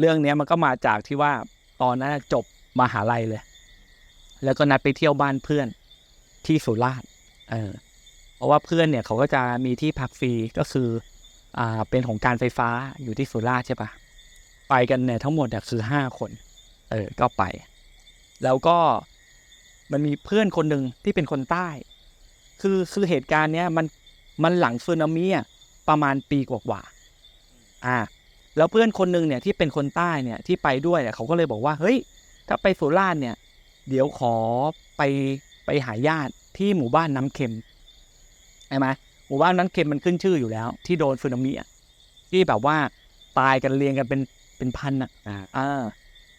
เรื่องเนี้ยมันก็มาจากที่ว่าตอนนั้นจบมหาลัยเลย แล้วก็นัดไปเที่ยวบ้านเพื่อนที่สุราษฎร์เออเพราะว่าเพื่อนเนี่ยเขาก็จะมีที่พักฟรีก็คืออ่าเป็นของการไฟฟ้าอยู่ที่สุราษฎร์ใช่ปะไปกันเนี่ยทั้งหมดเนี่ยคือห้าคนเออก็ไป แล้วก็มันมีเพื่อนคนหนึ่งที่เป็นคนใต้ คือคือเหตุการณ์เนี้ยมันมันหลังสึนามิอะประมาณปีกว่าๆอ่า แล้วเพื่อนคนหนึ่งเนี่ยที่เป็นคนใต้เนี่ยที่ไปด้วยเนี่ยเขาก็เลยบอกว่าเฮ้ย ถ้าไปสุราษฎร์เนี่ย เดี๋ยวขอไปไปหาญาติที่หมู่บ้านน้ำเค็มใช่ไหมหมู่บ้านน้ำเค็มมันขึ้นชื่ออยู่แล้ว ที่โดนสึนามิอะที่แบบว่าตายกันเรียงกันเป็นเป็นพันอะอ่าอ่า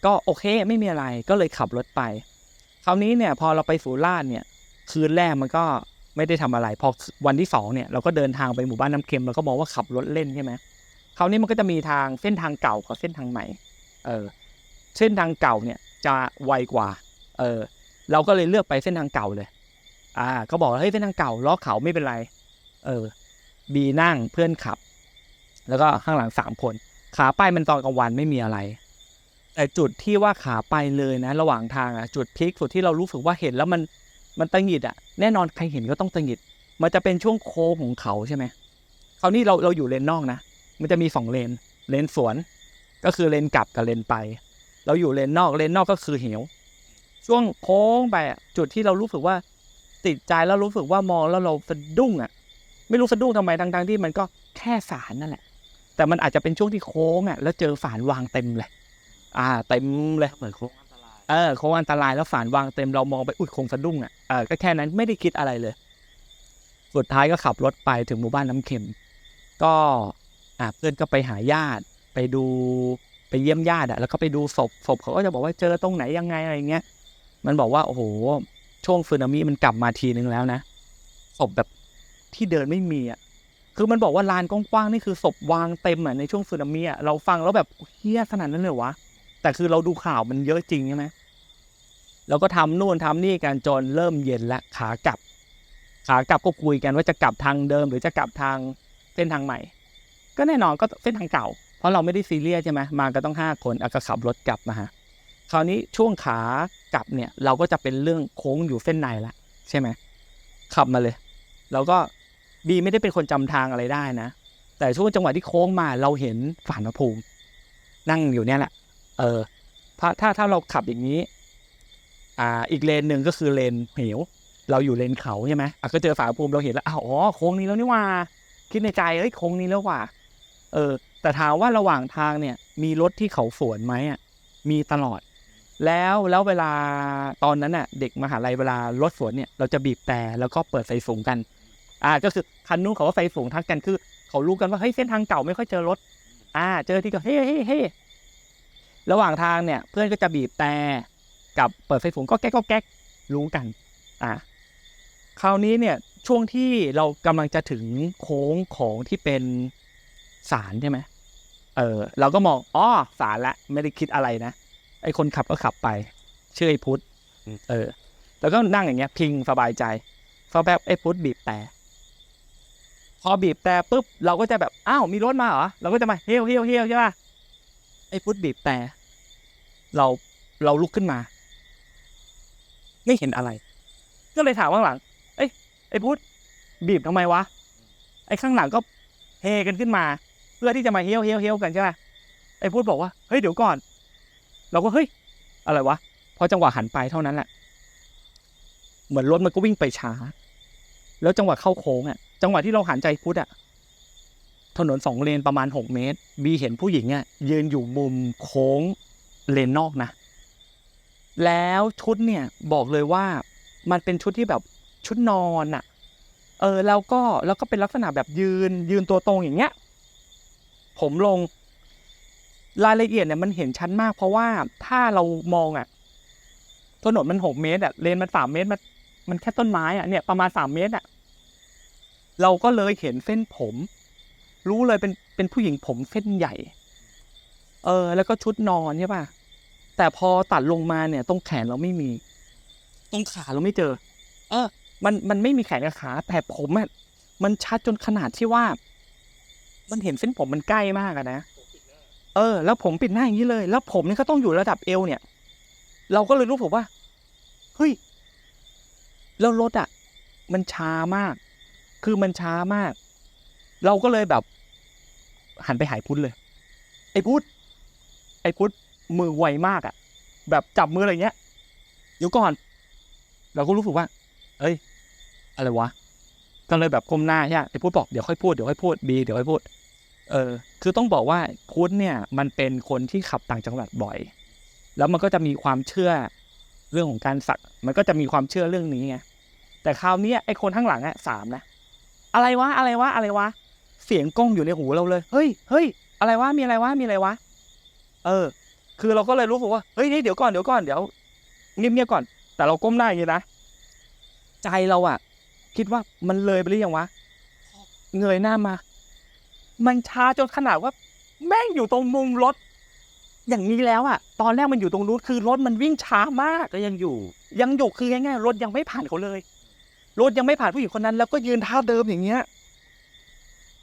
ก็โอเคไม่มีอะไรก็เลยขับรถไป คราวนี้เนี่ยพอเราไปสุราษฎร์เนี่ยคืนแรกมันก็ไม่ได้ทำอะไร พอวันที่สองเนี่ยเราก็เดินทางไปหมู่บ้านน้ำเค็มเราก็มองว่าขับรถเล่นใช่ไหม คราวนี้มันก็จะมีทางเส้นทางเก่ากับเส้นทางใหม่ เออ เส้นทางเก่าเนี่ยจะไวกว่า เออ เราก็เลยเลือกไปเส้นทางเก่าเลย อ่า ก็บอกว่าเฮ้ยเส้นทางเก่าล้อเขาไม่เป็นไร เออ บีนั่งเพื่อนขับ แล้วก็ข้างหลังสามคน ขาไปมันตอนกลางวันไม่มีอะไร แต่จุดที่ว่าขาไปเลยนะ ระหว่างทางอะ จุดพีคสุดที่เรารู้สึกว่าเห็นแล้วมัน มันตังหิดอะ แน่นอนใครเห็นก็ต้องตังหิด มันจะเป็นช่วงโค้งของเขาใช่ไหมคราวนี้เราเราอยู่เลนนอกนะ มันจะมีสองเลน เลนสวน ก็คือเลนกลับกับเลนไป เราอยู่เลนนอก เลนนอกก็คือเหว ช่วงโค้งไปอะจุดที่เรารู้สึกว่าติดใจแล้วรู้สึกว่ามองแล้วเราสะดุ้งอะ ไม่รู้สะดุ้งทำไมทั้งๆที่มันก็แค่สารนั่นแหละ แต่มันอาจจะเป็นช่วงที่โค้งอะ แล้วเจอฝานวางเต็มเลย อ่า เต็มเลยเหมือนโค้งอันตรายเออโค้งอันตรายแล้วฝานวางเต็มเรามองไปอุ้ยคงสะดุ้งอะเออก็แค่นั้นไม่ได้คิดอะไรเลย สุดท้ายก็ขับรถไปถึงหมู่บ้านน้ำเค็ม ก็ อ่าเพื่อนก็ไปหาญาติไปดูไปเยี่ยมญาติอะแล้วก็ไปดูศพศพเขาก็จะบอกว่าเจอตรงไหนยังไงอะไรเงี้ย มันบอกว่าโอ้โหช่วงสึนามิมันกลับมาทีนึงแล้วนะศพแบบที่เดินไม่มีอะคือมันบอกว่าลานกว้างๆนี่คือศพวางเต็มอะในช่วงสึนามิอะเราฟังแล้วแบบเฮี้ยขนาดนั้นเลยวะแต่คือเราดูข่าวมันเยอะจริงใช่ไหมเราก็ทำนู่นทำนี่กันจนเริ่มเย็นละขากลับ ขากลับก็คุยกันว่าจะกลับทางเดิม หรือจะกลับทางเส้นทางใหม่ ก็แน่นอนก็เส้นทางเก่า เพราะเราไม่ได้ซีเรียสใช่ไหมมาก็ต้องห้าคนเอะก็ขับรถกลับมาฮะคราวนี้ช่วงขากลับเนี่ยเราก็จะเป็นเรื่องโค้งอยู่เส้นในละใช่ไหมขับมาเลย แล้วก็บีไม่ได้เป็นคนจำทางอะไรได้นะ แต่ช่วงจังหวะที่โค้งมาเราเห็นฝานพระภูมิ นั่งอยู่เนี่ยแหละ เออถ้าถ้าถ้าเราขับอย่างนี้ อ่า อีกเลนหนึ่งก็คือเลนเหว เราอยู่เลนเขาใช่ไหมอะก็เจอฝาภูมิเราเห็นแล้วอ้าวอ๋อโค้งนี้แล้วนี่ว่า คิดในใจเอ้ยโค้งนี้แล้วว่า เออ แต่ถามว่าระหว่างทางเนี่ย มีรถที่เขาสวนไหมอะ มีตลอด แล้วแล้วเวลาตอนนั้นน่ะ เด็กมหาลัยเวลารถสวนเนี่ย เราจะบีบแต่แล้วก็เปิดไฟสูงกัน อ่า ก็คือคันนู้นเขาก็ไฟสูงทักกันคือ เขารู้กันว่าเฮ้ยเส้นทางเก่าไม่ค่อยเจอรถ อ่า เจอที่ก็เฮ้ยเฮ้ยเฮ้ยระหว่างทางเนี่ย เพื่อนก็จะบีบแต่กับเปิดไฟสูงก็แก๊กก็แก๊กรู้กัน อ่าคราวนี้เนี่ยช่วงที่เรากำลังจะถึงโค้งของที่เป็น ศาลใช่ไหมเออเราก็มองอ๋อศาลละไม่ได้คิดอะไรนะไอ้คนขับก็ขับไปชื่อไอ้พุทธเออ แล้วก็นั่งอย่างเงี้ย พิงสบายใจพอแบบไอ้พุทธบีบแต่พอบีบแต่ปุ๊บเราก็จะแบบอ้าวมีรถมาเหรอเราก็จะมาเฮี้ยวเฮี้ยวเฮี้ยวใช่ป่ะไอ้พุทธบีบแต่เราเราลุกขึ้นมา ไม่เห็นอะไร ก็เลยถามข้างหลัง เอ้ยไอ้พุทธบีบทำไมวะไอ้ข้างหลังก็เฮกันขึ้นมาเพื่อที่จะมาเฮี้ยวเฮี้ยวเฮี้ยวกันใช่ไหมไอ้พุทธบอกว่าเฮ้ยเดี๋ยวก่อน เราก็เฮ้ยอะไรวะพอจังหวะหันไปเท่านั้นแหละเหมือนรถมันก็วิ่งไปช้า แล้วจังหวะเข้าโค้งอะ จังหวะที่เราหันใจพุทธอะถนนสองเลนประมาณหกเมตร บีเห็นผู้หญิงอะยืนอยู่มุมโค้งเลนนอกนะ แล้วชุดเนี่ยบอกเลยว่ามันเป็นชุดที่แบบชุดนอนอะ เออแล้วก็แล้วก็เป็นลักษณะแบบยืนยืนตัวตรงอย่างเงี้ย ผมลงรายละเอียดเนี่ยมันเห็นชัดมาก เพราะว่าถ้าเรามองอะถนนมันหกเมตรอะเลนมันสามเมตรมันมันแค่ต้นไม้อะเนี่ยประมาณสามเมตรอะเราก็เลยเห็นเส้นผม รู้เลยเป็นเป็นผู้หญิงผมเส้นใหญ่ เออ แล้วก็ชุดนอนใช่ป่ะแต่พอตัดลงมาเนี่ย ตรงแขนเราไม่มี ตรงขาเราไม่เจอ เออ มันมันไม่มีแขนกับขาแต่ผมอะมันชัดจนขนาดที่ว่า มันเห็นเส้นผมมันใกล้มากอะนะ เออ แล้วผมปิดหน้าอย่างนี้เลย แล้วผมนี่ก็ต้องอยู่ระดับเอวเนี่ย เราก็เลยรู้ผมว่า เฮ้ย แล้วรถอะมันช้ามาก คือมันช้ามาก เราก็เลยแบบ หันไปหายพุทธเลย ไอ้พุทธไอ้พุทธมือไวมากอะแบบจับมืออะไรเงี้ยเดี๋ยวก่อน เราก็รู้สึกว่า เอ้ย อะไรวะ ก็เลยแบบก้มหน้าใช่ไหมไอ้พุทธบอกเดี๋ยวค่อยพูดเดี๋ยวค่อยพูดบีเดี๋ยวค่อยพูด เออ คือต้องบอกว่าพุทธเนี่ยมันเป็นคนที่ขับต่างจังหวัดบ่อย แล้วมันก็จะมีความเชื่อเรื่องของการสัก มันก็จะมีความเชื่อเรื่องนี้ไงแต่คราวนี้ไอ้คนข้างหลังอะสามนะอะไรวะอะไรวะอะไรวะ เสียงก้องอยู่ในหูเราเลย เฮ้ยเฮ้ยอะไรวะมีอะไรวะมีอะไรวะ เออ คือเราก็เลยรู้สึกว่าเฮ้ยนี่เดี๋ยวก่อนเดี๋ยวก่อนเดี๋ยวเงียบๆก่อน แต่เราก้มหน้าอย่างนี้นะใจเราอะ คิดว่ามันเลยไปหรือยังวะ เงยหน้ามา มันช้าจนขนาดว่า แม่งอยู่ตรงมุมรถ อย่างนี้แล้วอะตอนแรกมันอยู่ตรงนู้นคือรถมันวิ่งช้ามากก็ยังอยู่ ยังอยู่คือง่ายๆรถยังไม่ผ่านเขาเลย รถยังไม่ผ่านผู้หญิงคนนั้น แล้วก็ยืนท่าเดิมอย่างเงี้ย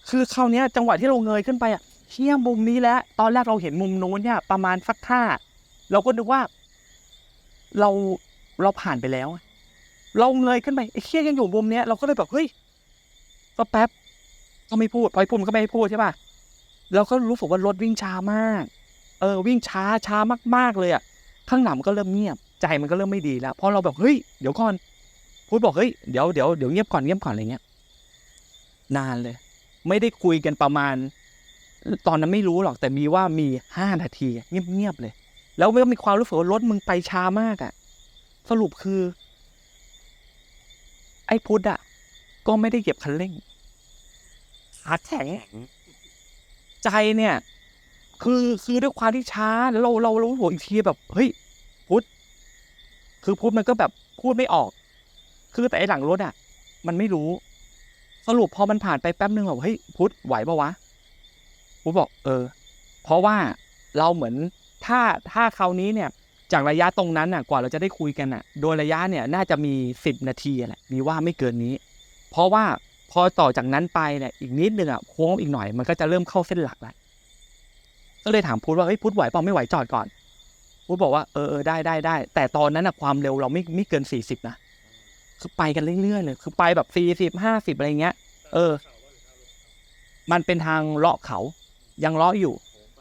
คือคราวนี้ยจังหวะที่เราเงยขึ้นไปอะเชี่ยมุมนี้แล้ว ตอนแรกเราเห็นมุมนู้นเนี่ย ประมาณสักท่าเราก็นึกว่า เราเราผ่านไปแล้ว เราเงยขึ้นไปไอ้เชี่ยยังอยู่มุมเนี้ยเราก็เลยแบบเฮ้ยก็แป๊บก็ไม่พูดพอยพูดมันก็ไม่ให้พูดใช่ป่ะเราก็รู้สึกว่ารถวิ่งช้ามาก เออ วิ่งช้าช้ามากๆเลยอะข้างหลังมันก็เริ่มเงียบ ใจมันก็เริ่มไม่ดีแล้วพราะเราแบบเฮ้ยเดี๋ยวก่อนพูดบอกเฮ้ยเดี๋ยวเดี๋ยวเดี๋ยวเงียบก่อนเงียบก่อนอะไรเงี้ยนานเลย ไม่ได้คุยกันประมาณ ตอนนั้นไม่รู้หรอกแต่มีว่ามีห้านาทีเงียบเงียบๆเลย แล้วก็มีความรู้สึกว่ารถมึงไปช้ามากอะ่ะ สรุปคือ ไอ้พุทธอะก็ไม่ได้เหยียบคันเร่งขาแข็งใจเนี่ย คือคือด้วยความที่ช้าแล้วเราเรารู้หัวอีกทีแบบ เฮ้ย พุทธคือพุทธมันก็แบบพูดไม่ออก คือแต่ไอหลังรถอะมันไม่รู้ สรุปพอมันผ่านไปแป๊บนึงแบบเฮ้ยพุทธไหวปะวะพุทธบอก เออ เพราะว่าเราเหมือนถ้าถ้าคราวนี้เนี่ย จากระยะตรงนั้นน่ะกว่าเราจะได้คุยกันน่ะ โดยระยะเนี่ยน่าจะมีสิบนาทีแหละมีว่าไม่เกินนี้ เพราะว่าพอต่อจากนั้นไปเนี่ยอีกนิดนึงอะโค้งอีกหน่อยมันก็จะเริ่มเข้าเส้นหลักแล้วก็เลยถามพุทธว่าเฮ้ยพุทธไหวเปล่าไม่ไหวจอดก่อนพุทธบอกว่าเออเออได้ได้ได้แต่ตอนนั้นอะความเร็วเราไม่ไม่เกินสี่สิบนะ คือไปกันเรื่อยๆเลย คือไปแบบสี่สิบห้าสิบอะไรเงี้ย เออ มันเป็นทางเลาะเขายังเลาะอยู่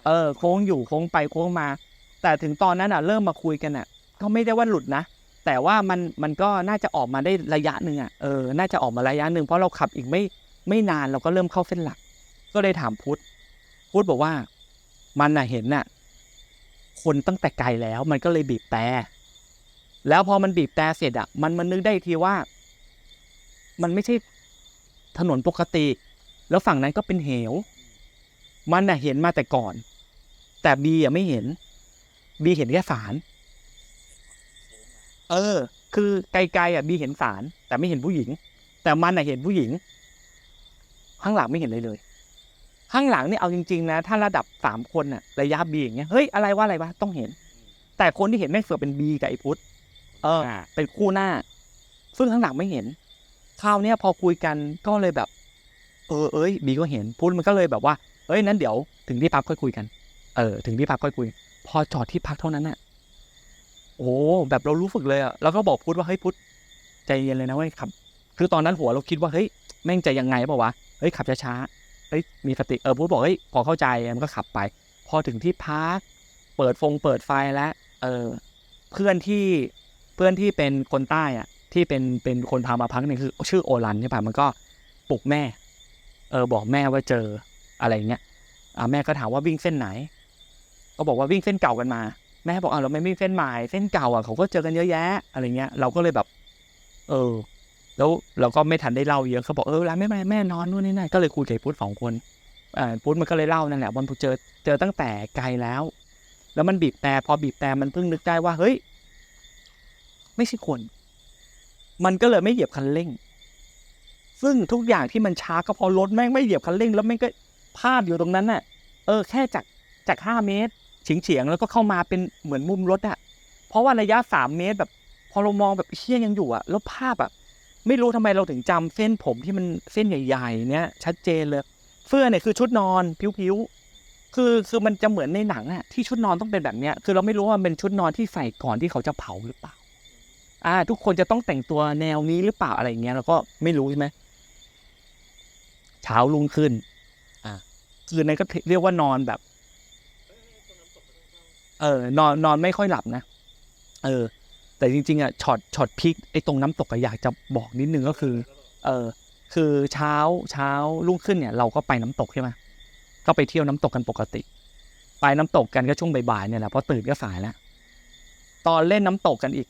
เออ โค้งอยู่โค้งไปโค้งมา แต่ถึงตอนนั้นอะเริ่มมาคุยกันอะ ก็ไม่ได้ว่าหลุดนะ แต่ว่ามันมันก็น่าจะออกมาได้ระยะหนึ่งอะเออน่าจะออกมาระยะหนึ่งเพราะเราขับอีกไม่ไม่นานเราก็เริ่มเข้าเส้นหลัก ก็เลยถามพุทธพุทธบอกว่า มันน่ะเห็นน่ะ คนตั้งแต่ไกลแล้วมันก็เลยบีบแต่แล้วพอมันบีบแต่เสร็จอะ มันมันนึกได้ทีว่า มันไม่ใช่ถนนปกติ แล้วฝั่งนั้นก็เป็นเหว มันน่ะเห็นมาแต่ก่อน แต่บีอะไม่เห็น บีเห็นแค่สาร เออ คือไกลๆอะบีเห็นสาร แต่ไม่เห็นผู้หญิง แต่มันอะเห็นผู้หญิง ข้างหลังไม่เห็นเลยเลย ข้างหลังเนี่ยเอาจริงๆนะ ถ้าระดับสามคนน่ะ ระยะบีอย่างเงี้ย เฮ้ย อะไรวะอะไรวะ ต้องเห็น แต่คนที่เห็นแม่งเสือกเป็นบีกับไอ้พุทธ เอออ่าเป็นคู่หน้า ซึ่งข้างหลังไม่เห็น คราวเนี้ยพอคุยกันก็เลยแบบ เออ เอ้ย บีก็เห็น พุทธมันก็เลยแบบว่า เอ้ย นั้นเดี๋ยวถึงที่พักค่อยคุยกัน เออ ถึงที่พักค่อยคุย พอจอดที่พักเท่านั้นน่ะโอ้แบบเรารู้สึกเลยอะแล้วก็บอกพุทธว่าเฮ้ยพุทธใจเย็นเลยนะเว้ยขับ คือตอนนั้นหัวเราคิดว่าเฮ้ยแม่งจะยังไงเปล่าวะเฮ้ยขับช้าๆเฮ้ยมีสติเออพุทธบอกเฮ้ยพอเข้าใจมันก็ขับไป พอถึงที่พักเปิดฟงเปิดไฟแล้วเออเพื่อนที่เพื่อนที่เป็นคนใต้อะที่เป็นเป็นคนพามาพักเนี่ยคือ ชื่อโอรันใช่ปะมันก็ปลุกแม่ เออบอกแม่ว่าเจออะไรเงี้ยอ่าแม่ก็ถามว่าวิ่งเส้นไหน ก็บอกว่าวิ่งเส้นเก่ากันมา แม่บอกอ่าเราไม่วิ่งเส้นใหม่เส้นเก่าอะเขาก็เจอกันเยอะแยะ อะไรเงี้ย เราก็เลยแบบ เออ แล้วเราก็ไม่ทันได้เล่าเยอะเขาบอกเออร้านไม่เป็นไรแม่นอนนู่นนี่นั่นก็เลยคุยกับพุทธสองคนอ่าพุทธมันก็เลยเล่านั่นแหละวันเจอเจอตั้งแต่ไกลแล้ว แล้วมันบีบแต่พอบีบแต่มันเพิ่งนึกได้ว่าเฮ้ย ไม่ใช่คน มันก็เลยไม่เหยียบคันเร่ง ซึ่งทุกอย่างที่มันช้าก็เพอรถแม่งไม่เหยียบคันเร่ง แล้วแม่งก็พลาดอยู่ตรงนั้นน่ะ เออแค่จากจากห้าเมตร เฉียงๆแล้วก็เข้ามาเป็นเหมือนมุมรถอะเพราะว่าระยะสามเมตรแบบ พอเรามองแบบเชี่ยยังอยู่อะแล้วภาพอะไม่รู้ทำไมเราถึงจำเส้นผมที่มันเส้นใหญ่ๆเนี้ยชัดเจนเลยเสื้อเนี่ยคือชุดนอนผิวๆคือคือมันจะเหมือนในหนังอะที่ชุดนอนต้องเป็นแบบเนี้ยคือเราไม่รู้ว่าเป็นชุดนอนที่ใส่ก่อนที่เขาจะเผาหรือเปล่าอ่า ทุกคนจะต้องแต่งตัวแนวนี้หรือเปล่าอะไรเงี้ยเราก็ไม่รู้ใช่ไหมเช้ารุ่งขึ้น อ่าคืนนั้นก็เรียกว่านอนแบบ เออนอนนอนไม่ค่อยหลับนะ เออ แต่จริง ๆ อะช็อตช็อตพีคไอ้ตรงน้ำตกอะอยากจะบอกนิดนึงก็คือ เออคือเช้าเช้ารุ่งขึ้นเนี่ย เราก็ไปน้ำตกใช่ไหมก็ไปเที่ยวน้ำตกกันปกติ ไปน้ำตกกันก็ช่วงบ่ายๆเนี่ยแหละเพราะตื่นก็สายแล้วตอนเล่นน้ำตกกันอีก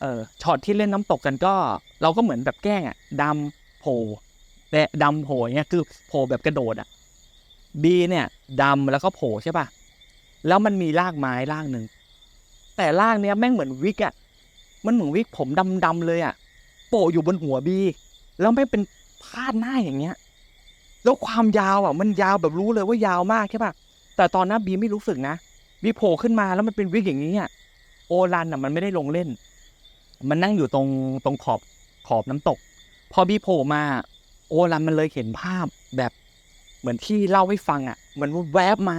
เออช็อตที่เล่นน้ำตกกันก็ เราก็เหมือนแบบแกล้งอะดำโผล่แต่ดำโผล่เงี้ยคือโผล่แบบกระโดดอะบีเนี่ยดำแล้วก็โผล่ใช่ป่ะ แล้วมันมีรากไม้รากหนึ่ง แต่รากเนี้ยแม่งเหมือนวิกอะมันเหมือนวิกผมดำๆเลยอะโปะอยู่บนหัวบี แล้วไม่เป็นพาดหน้าอย่างเงี้ย แล้วความยาวอะมันยาวแบบรู้เลยว่ายาวมากใช่ปะแต่ตอนนั้นบีไม่รู้สึกนะบีโผล่ขึ้นมาแล้วมันเป็นวิกอย่างนี้อะโอรันอะมันไม่ได้ลงเล่น มันนั่งอยู่ตรงตรงขอบขอบน้ำตก พอบีโผล่มา โอรันมันเลยเห็นภาพแบบเหมือนที่เล่าให้ฟังอะเหมือนแวบมา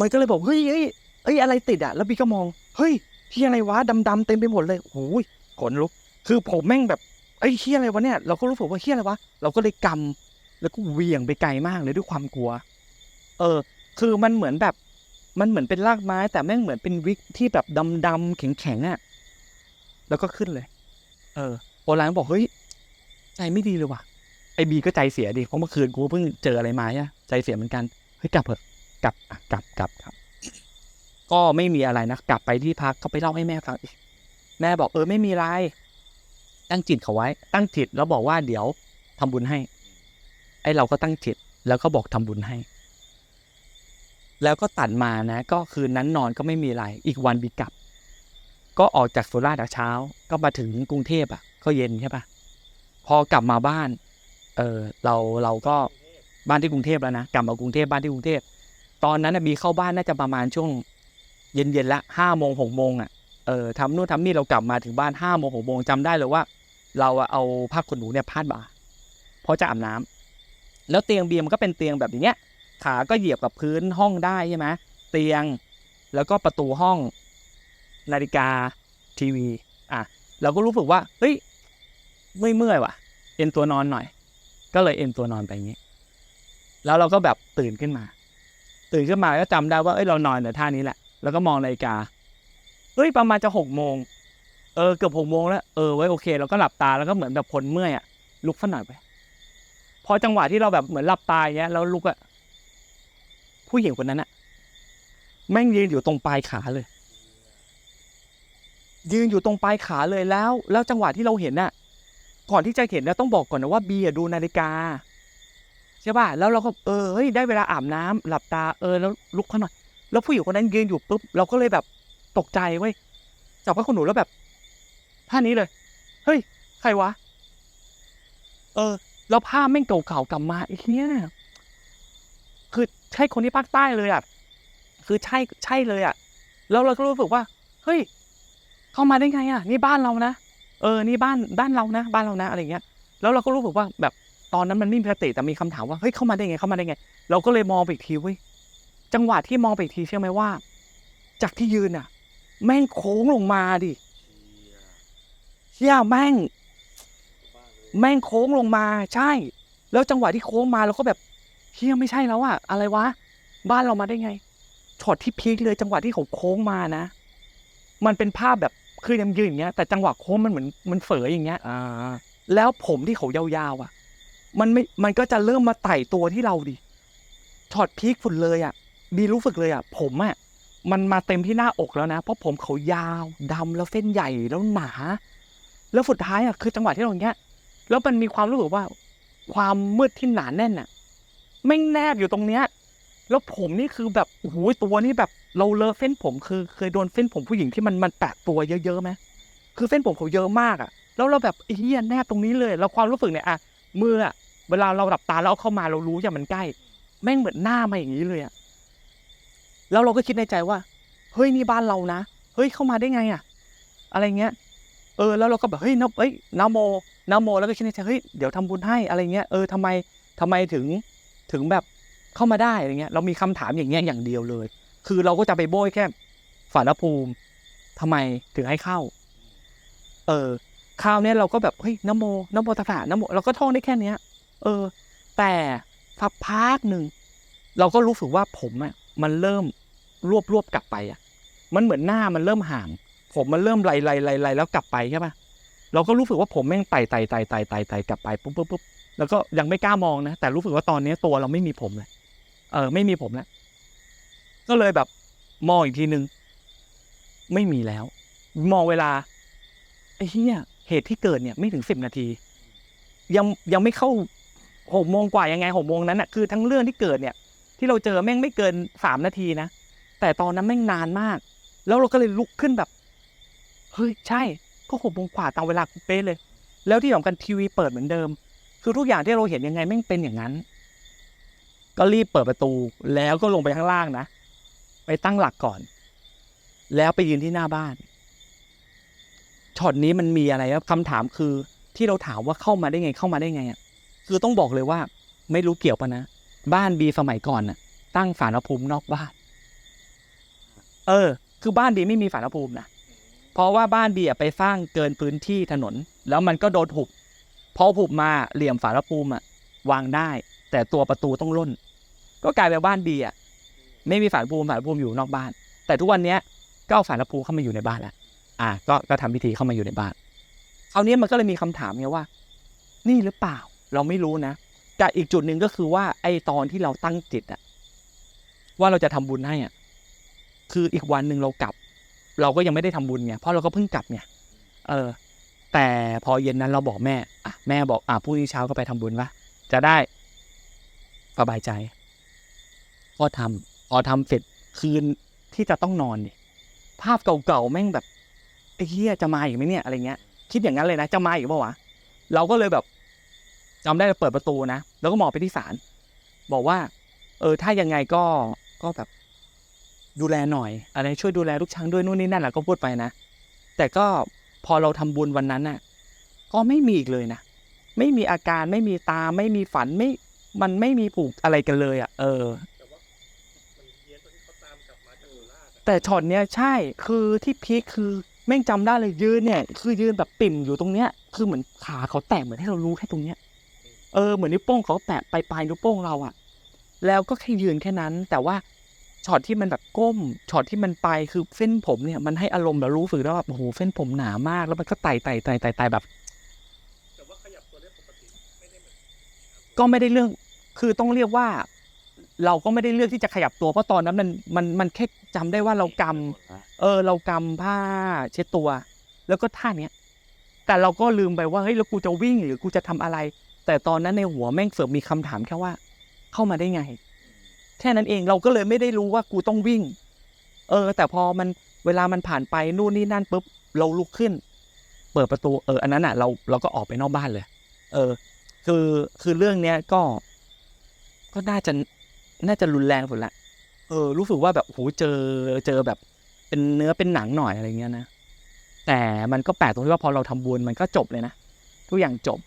มันก็เลยบอกเฮ้ยเฮ้ยเฮ้ยอะไรติดอะ แล้วบีก็มอง เฮ้ยที่อะไรวะดำๆเต็มไปหมดเลยโอ้ยขนลุก คือผมแม่งแบบไอ้เฮี้ยอะไรวะเนี่ย เราก็รู้สึกว่าเฮี้ยอะไรวะ เราก็เลยกำแล้วก็เวียงไปไกลมากเลยด้วยความกลัว เออ คือมันเหมือนแบบ มันเหมือนเป็นรากไม้ แต่แม่งเหมือนเป็นวิกที่แบบดำๆแข็งๆอะ แล้วก็ขึ้นเลย เออโอรานบอกเฮ้ยใจไม่ดีเลยว่ะ ไอบีก็ใจเสียดิ เพราะเมื่อคืนกูเพิ่งเจออะไรมาอะ ใจเสียเหมือนกัน เฮ้ยกลับเถอะ กลับกลับกลับครับ ก็ไม่มีอะไรนะกลับไปที่พักก็ไปเล่าให้แม่ฟังอีกแม่บอกเออไม่มีไรตั้งจิตเขาไว้ ตั้งจิตแล้วบอกว่าเดี๋ยวทำบุญให้ ไอเราก็ตั้งจิตแล้วก็บอกทำบุญให้ แล้วก็ตัดมานะ ก็คืนนั้นนอนก็ไม่มีอะไรอีกวันบีกลับ ก็ออกจากสุราษฎร์เช้า ก็มาถึงกรุงเทพอะ ก็เย็นใช่ปะพอกลับมาบ้าน เออเราเราก็บ้านที่กรุงเทพแล้วนะกลับมากรุงเทพบ้านที่กรุงเทพ ตอนนั้นนะมีเข้าบ้านน่าจะประมาณช่วง เย็นๆละห้าโมงหกโมงอะเออทำนู่นทำนี่เรากลับมาถึงบ้านห้าโมงหกโมงจำได้เลยว่า เราเอาผ้าขนหนูเนี่ยพาดบ่าเพราะจะอาบน้ำแล้วเตียงเบียมันก็เป็นเตียงแบบอย่างเงี้ย ขาก็เหยียบกับพื้นห้องได้ใช่ไหมเตียงแล้วก็ประตูห้อง นาฬิกาทีวี อะ เราก็รู้สึกว่าเฮ้ยเมื่อยเมื่อยๆว่ะ เอ็นตัวนอนหน่อย ก็เลยเอ็นตัวนอนไปอย่างนี้ แล้วเราก็แบบตื่นขึ้นมา ตื่นขึ้นมาก็จำได้ว่าเอ้ยเรานอนในท่านี้แหละ แล้วก็มองนาฬิกาเฮ้ยประมาณจะหกโมงเออเกือบหกโมงแล้วเออไว้โอเคเราก็หลับตาแล้วก็เหมือนแบบผลเมื่อยอะลุกสักหน่อยไป พอจังหวะที่เราแบบเหมือนหลับตาอย่างเงี้ยแล้วลุกอะผู้หญิงคนนั้นอะแม่งยืนอยู่ตรงปลายขาเลย ยืนอยู่ตรงปลายขาเลยแล้ว แล้วจังหวะที่เราเห็นน่ะ ก่อนที่จะเห็นนะต้องบอกก่อนนะว่าบีอะดูนาฬิกา ใช่ป่ะแล้วเราก็เออเฮ้ยได้เวลาอาบน้ำหลับตาเออแล้วลุกขึ้นหน่อยแล้วผู้หญิงคนนั้นยืนอยู่ปุ๊บเราก็เลยแบบตกใจเว้ยจับผ้าขนหนูแล้วแบบท่านี้เลย เฮ้ย ใครวะ เออ แล้วผ้าแม่งเก่าๆกลับมาไอ้เนี้ยคือใช่คนที่ภาคใต้เลยอะ คือใช่ใช่เลยอะ แล้วเราก็รู้สึกว่า เฮ้ย เข้ามาได้ไงอะ นี่บ้านเรานะ เออ นี่บ้านบ้านเรานะ บ้านเรานะ อะไรเงี้ย แล้วเราก็รู้สึกว่าแบบ ตอนนั้นมันไม่มีสติแต่มีคำถามว่าเฮ้ยเข้ามาได้ไงเข้ามาได้ไง เราก็เลยมองไปอีกทีเว้ยจังหวะที่มองไปอีกทีเชื่อไหมว่า จากที่ยืนอะ แม่งโค้งลงมาดิเชี่ยแม่ง แม่งโค้งลงมาใช่ แล้วจังหวะที่โค้งมาเราก็แบบเชี่ยไม่ใช่แล้วอะอะไรวะ บ้านเรามาได้ไงช็อตที่พีคเลยจังหวะที่เขาโค้งมานะ มันเป็นภาพแบบคือยังยืนอย่างเงี้ยแต่จังหวะโค้งมันเหมือนมันเฝออย่างเงี้ยอ่าแล้วผมที่เขายาวๆอะ มันไม่มันก็จะเริ่มมาไต่ตัวที่เราดิช็อตพีคฝุ่นเลยอะบีรู้สึกเลยอะ ผมอะมันมาเต็มที่หน้าอกแล้วนะ เพราะผมเขายาวดำแล้วเส้นใหญ่แล้วหนา แล้วสุดท้ายอะคือจังหวะที่เราอย่างเงี้ย แล้วมันมีความรู้สึกว่า ความมืดที่หนาแน่นอะไม่งแนบอยู่ตรงเนี้ย แล้วผมนี่คือแบบโอ้โหตัวนี่แบบเราเลอะเส้นผมคือเคยโดนเส้นผมผู้หญิงที่มันมันแปะตัวเยอะๆไหมคือเส้นผมเขาเยอะมากอะ แล้วเราแบบอ้เฮียแนบตรงนี้เลย เราความรู้สึกเนี่ยอะมืออะ เวลาเราหลับตาแล้วเอาเข้ามาเรารู้อย่างมันใกล้ แม่งเหมือนหน้ามาอย่างนี้เลยอะแล้วเราก็คิดในใจว่า เฮ้ยนี่บ้านเรานะ เฮ้ยเข้ามาได้ไงอะอะไรเงี้ย เออแล้วเราก็แบบเฮ้ยนะเอ้ยนะโมนะโมแล้วก็คิดในใจเฮ้ยเดี๋ยวทำบุญให้อะไรเงี้ยเออทำไมทำไมถึงถึงแบบเข้ามาได้อะไรเงี้ย เรามีคำถามอย่างเงี้ยอย่างเดียวเลย คือเราก็จะไปโบยแค่ฝารภูมิทำไมถึงให้เข้า เออคราวนี้เราก็แบบเฮ้ยนโมนโมตัสสะนโมเราก็ท่องได้แค่เนี้ย เออ แต่สักพักหนึ่งเราก็รู้สึกว่าผมอะมันเริ่มรวบรวบกลับไปอะมันเหมือนหน้ามันเริ่มห่าง ผมมันเริ่มไล่ไล่ไล่ไล่แล้วกลับไปใช่ปะเราก็รู้สึกว่าผมแม่งไต่ไต่ไต่ไต่ไต่ไต่กลับไปปุ๊บปุ๊บปุ๊บแล้วก็ยังไม่กล้ามองนะแต่รู้สึกว่าตอนนี้ตัวเราไม่มีผมเลยเออ ไม่มีผมแล้วก็เลยแบบมองอีกทีนึง ไม่มีแล้ว มองเวลาไอ้เหี้ยเหตุที่เกิดเนี่ย ไม่ถึงสิบนาที ยังยังไม่เข้า หกโมงกว่ายังไงหกโมงนั้นอะคือทั้งเรื่องที่เกิดเนี่ย ที่เราเจอแม่งไม่เกินสามนาทีนะ แต่ตอนนั้นแม่งนานมาก แล้วเราก็เลยลุกขึ้นแบบ เฮ้ยใช่ ก็หกโมงกว่าตามเวลาเป๊ะเลย แล้วที่สำคัญทีวีเปิดเหมือนเดิม คือทุกอย่างที่เราเห็นยังไงแม่งเป็นอย่างนั้น ก็รีบเปิดประตูแล้วก็ลงไปข้างล่างนะ ไปตั้งหลักก่อน แล้วไปยืนที่หน้าบ้านช็อตนี้มันมีอะไรครับคำถามคือที่เราถามว่าเข้ามาได้ไงเข้ามาได้ไงอะ คือต้องบอกเลยว่า ไม่รู้เกี่ยวปะนะ บ้านบีสมัยก่อนน่ะ ตั้งฝาณภูมินอกบ้าน เออ คือบ้านบีไม่มีฝาณภูมินะเพราะว่าบ้านบีไปสร้างเกินพื้นที่ถนน แล้วมันก็โดนหุบพอหุบมาเหลี่ยมฝาณภูมิอะวางได้ แต่ตัวประตูต้องล่น ก็กลายเป็นบ้านบีอะไม่มีฝาณภูมิฝาณภูมิอยู่นอกบ้าน แต่ทุกวันเนี้ยก็เอาฝาณภูมิเข้ามาอยู่ในบ้านแล้วอะก็ก็ทำพิธีเข้ามาอยู่ในบ้านคราวนี้มันก็เลยมีคำถามไงว่า นี่หรือเปล่า เราไม่รู้นะกับอีกจุดหนึ่งก็คือว่าไอ้ตอนที่เราตั้งจิตอะว่าเราจะทำบุญให้อะคืออีกวันหนึ่งเรากลับ เราก็ยังไม่ได้ทำบุญไงเพราะเราก็เพิ่งกลับไงเออ แต่พอเย็นนั้นเราบอกแม่อะแม่บอกอะพรุ่งนี้เช้าก็ไปทำบุญวะจะได้สบายใจ ก็ทำพอทำเสร็จคืนที่จะต้องนอนเนี่ยภาพเก่าๆแม่งแบบไอ้เหี้ยจะมาอีกไหมเนี่ยอะไรเงี้ยคิดอย่างนั้นเลยนะจะมาอีกปล่าวะเราก็เลยแบบ จำได้เปิดประตูนะ แล้วก็มองไปที่ศาลบอกว่า เออ ถ้ายังไงก็ก็แบบ ดูแลหน่อย อะไรช่วยดูแลลูกช้างด้วยนู่นนี่นั่นแหละก็พูดไปนะ แต่ก็พอเราทำบุญวันนั้นน่ะ ก็ไม่มีอีกเลยนะ ไม่มีอาการไม่มีตาไม่มีฝันไม่ มันไม่มีผูกอะไรกันเลยอะ เออแต่ว่ามันเอนเขาตามกลับมาจากสุราษฎร์อแต่ช็อตเนี้ยใช่คือที่พีคคือแม่งจำได้เลยยืนเนี่ย คือยืนแบบปิ่มอยู่ตรงเนี้ย คือเหมือนขาเขาแตะเหมือนให้เรารู้แค่ตรงเนี้ย เออเหมือนนิ้วโป้งเขาแตะไปปลายนิ้วโป้งเราอะแล้วก็แค่ยืนแค่นั้น แต่ว่าช็อตที่มันแบบก้มช็อตที่มันไปคือเส้นผมเนี่ยมันให้อารมณ์แบบรู้สึกได้ว่าโอ้โหเส้นผมหนามาก แล้วมันก็ไต่ไต่ไต่ไต่ไต่แบบแต่ว่าขยับตัวได้ปกติไม่ได้เหมือนก็ไม่ได้เรื่อง คือต้องเรียกว่า เราก็ไม่ได้เลือกที่จะขยับตัวเพราะตอนนั้นมันมันมันแค่จำได้ว่าเรากำเออ เรากำผ้าเช็ดตัว แล้วก็ท่าเนี้ยแต่เราก็ลืมไปว่าเฮ้ยแล้วกูจะวิ่งหรือกูจะทำอะไร แต่ตอนนั้นในหัวแม่งเสือกมีคำถามแค่ว่า เข้ามาได้ไง แค่นั้นเองเราก็เลยไม่ได้รู้ว่ากูต้องวิ่ง เออ แต่พอมันเวลามันผ่านไปนู่นนี่นั่นปุ๊บเราลุกขึ้น เปิดประตูเออ อันนั้นอะ เราเราก็ออกไปนอกบ้านเลย เออ คือคือเรื่องเนี้ยก็ ก็น่าจะน่าจะรุนแรงสุดละเออ รู้สึกว่าแบบโหเจอเจอแบบเป็นเนื้อเป็นหนังหน่อยอะไรเงี้ยนะแต่มันก็แปลกตรงที่ว่าพอเราทำบุญมันก็จบเลยนะทุกอย่างจบ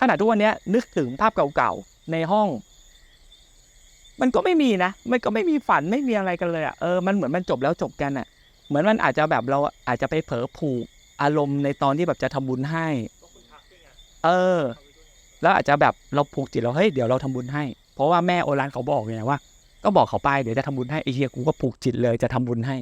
ขนาดทุกวันนี้นึกถึงภาพเก่าๆในห้อง มันก็ไม่มีนะ มันก็ไม่มีฝันไม่มีอะไรกันเลยอะ่ะเออมันเหมือนมันจบแล้วจบกันอะ่ะ เหมือนมันอาจจะแบบเราอาจจะไปเผลอผูกอารมณ์ในตอนที่แบบจะทำบุญให้ เออ แล้วอาจจะแบบเราผูกจิตเราเฮ้ยเดี๋ยวเราทำบุญให้ เพราะว่าแม่โอรานเขาบอกไงว่า ก็บอกเขาไปเดี๋ยวจะทำบุญให้ไอเฮียกูก็ผูกจิตเลยจะทำบุญให้